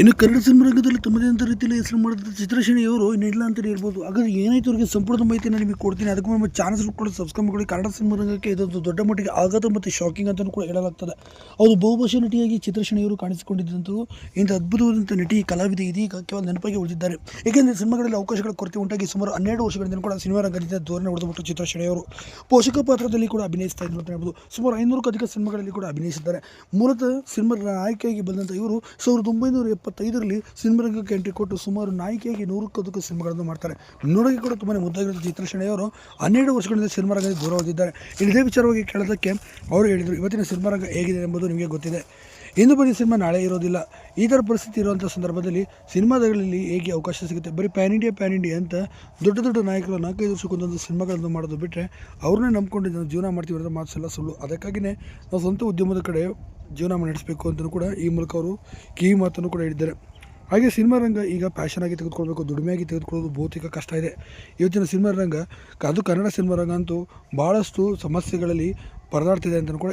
ಇನ್ನು ಕನ್ನಡ ಸಿನಿಮಾ ರಂಗದಲ್ಲಿ ತಮ್ಮದೇ ಆದ ರೀತಿಯಲ್ಲಿ ಹೆಸರು ಮಾಡಿದ ಚಿತ್ರಶ್ರೇಣಿಯವರು ಇನ್ನಿಲ್ಲ ಅಂತಲೇ ಹೇಳ್ಬೋದು. ಹಾಗಾದ್ರೆ ಏನಾಯ್ತು ಅವರಿಗೆ ಸಂಪೂರ್ಣ ಮಾಹಿತಿಯನ್ನು ನಿಮಗೆ ಕೊಡ್ತೀನಿ. ಅದಕ್ಕೂ ನಮ್ಮ ಚಾನಲ್ಸ್ ಕೂಡ ಸಬ್ಸ್ಕ್ರೈಬ್ ಮಾಡಿ ಕನ್ನಡ ಸಿನಿಮಾ ರಂಗಕ್ಕೆ ಇದೊಂದು ದೊಡ್ಡ ಮಟ್ಟಿಗೆ ಆಘಾತ ಮತ್ತು ಶಾಕಿಂಗ್ ಅಂತಲೂ ಕೂಡ ಹೇಳಲಾಗ್ತದೆ. ಅವರು ಬಹುಭಾಷೆ ನಟಿಯಾಗಿ ಚಿತ್ರಶ್ರೇಣಿಯವರು ಕಾಣಿಸಿಕೊಂಡಿದ್ದಂತೂ ಇಂಥ ಅದ್ಭುತವಾದಂಥ ನಟಿ, ಕಲಾವಿದೆ ಇದೀಗ ಕೇವಲ ನೆನಪಾಗಿ ಉಳಿದಿದ್ದಾರೆ. ಏಕೆಂದರೆ ಸಿನಿಮಾಗಳಲ್ಲಿ ಅವಕಾಶಗಳ ಕೊರತೆ ಉಂಟಾಗಿ ಸುಮಾರು ಹನ್ನೆರಡು ವರ್ಷಗಳಿಂದ ಕೂಡ ಸಿನಿಮಾ ರಂಗದಿಂದ ಧೋರಣೆ ಹೊಡೆದುಬಿಟ್ಟು ಚಿತ್ರಶ್ರೇಣಿಯವರು ಪೋಷಕ ಪಾತ್ರದಲ್ಲಿ ಕೂಡ ಅಭಿನಯಿಸ್ತಾ ಇದ್ರು ಅಂತ ಹೇಳ್ಬೋದು. ಸುಮಾರು ಐನೂರಕ್ಕೂ ಅಧಿಕ ಸಿನಿಮಾಗಳಲ್ಲಿ ಕೂಡ ಅಭಿನಯಿಸಿದ್ದಾರೆ. ಮೂಲತಃ ಸಿನಿಮಾ ನಾಯಕಿಯಾಗಿ ಬಂದಂಥ ಇವರು ಸಾವಿರದ ಒಂಬೈನೂರ ಎಪ್ಪತ್ತೈದರಲ್ಲಿ ಸಿನಿಮಾ ರಂಗಕ್ಕೆ ಎಂಟ್ರಿ ಕೊಟ್ಟು ಸುಮಾರು ನಾಯಕಿಯಾಗಿ ನೂರಕ್ಕದಕ್ಕೂ ಸಿನಿಮಾಗಳನ್ನು ಮಾಡ್ತಾರೆ. ನೋಡೋಕೆ ಕೂಡ ತುಂಬಾ ಮುದ್ದಾಗಿರುತ್ತೆ ಚಿತ್ರಶ್ರೇಣಿಯವರು ಹನ್ನೆರಡು ವರ್ಷಗಳಿಂದ ಸಿನಿಮಾ ರಂಗದಲ್ಲಿ ದೂರ ಹೋಗಿದ್ದಾರೆ ಇದೇ ವಿಚಾರವಾಗಿ ಕೇಳೋದಕ್ಕೆ ಅವರು ಹೇಳಿದರು, ಇವತ್ತಿನ ಸಿನಿಮಾ ರಂಗ ಹೇಗಿದೆ ಎಂಬುದು ನಿಮಗೆ ಗೊತ್ತಿದೆ. ಇಂದು ಬರೀ ಸಿನಿಮಾ ನಾಳೆ ಇರೋದಿಲ್ಲ. ಈ ಥರ ಪರಿಸ್ಥಿತಿ ಇರುವಂಥ ಸಂದರ್ಭದಲ್ಲಿ ಸಿನಿಮಾದಲ್ಲಿ ಹೇಗೆ ಅವಕಾಶ ಸಿಗುತ್ತೆ? ಬರೀ ಪ್ಯಾನ್ ಇಂಡಿಯಾ ಪ್ಯಾನ್ ಇಂಡಿಯಾ ಅಂತ ದೊಡ್ಡ ದೊಡ್ಡ ನಾಯಕರು ನಾಲ್ಕೈದು ವರ್ಷಕ್ಕೊಂದೊಂದು ಸಿನಿಮಾಗಳನ್ನು ಮಾಡೋದು ಬಿಟ್ಟರೆ ಅವ್ರನ್ನೇ ನಂಬ್ಕೊಂಡು ನಾವು ಜೀವನ ಮಾಡ್ತೀವಿ ಅಂತ ಮಾತಿಸಲ್ಲ ಸುಳ್ಳು. ಅದಕ್ಕಾಗಿಯೇ ನಾವು ಸ್ವಂತ ಉದ್ಯಮದ ಕಡೆ ಜೀವನ ನಡೆಸಬೇಕು ಅಂತಲೂ ಕೂಡ ಈ ಮೂಲಕ ಅವರು ಕಿವಿ ಮಾತನ್ನು ಕೂಡ ಹೇಳಿದ್ದಾರೆ. ಹಾಗೆ ಸಿನಿಮಾ ರಂಗ ಈಗ ಪ್ಯಾಷನ್ ಆಗಿ ತೆಗೆದುಕೊಳ್ಬೇಕು, ದುಡಿಮೆಯಾಗಿ ತೆಗೆದುಕೊಳ್ಳೋದು ಭೌತಿಕ ಕಷ್ಟ ಇದೆ. ಇವತ್ತಿನ ಸಿನಿಮಾ ರಂಗ, ಅದು ಕನ್ನಡ ಸಿನಿಮಾ ರಂಗ ಅಂತೂ ಭಾಳಷ್ಟು ಸಮಸ್ಯೆಗಳಲ್ಲಿ ಪರದಾಡ್ತಿದೆ ಅಂತಲೂ ಕೂಡ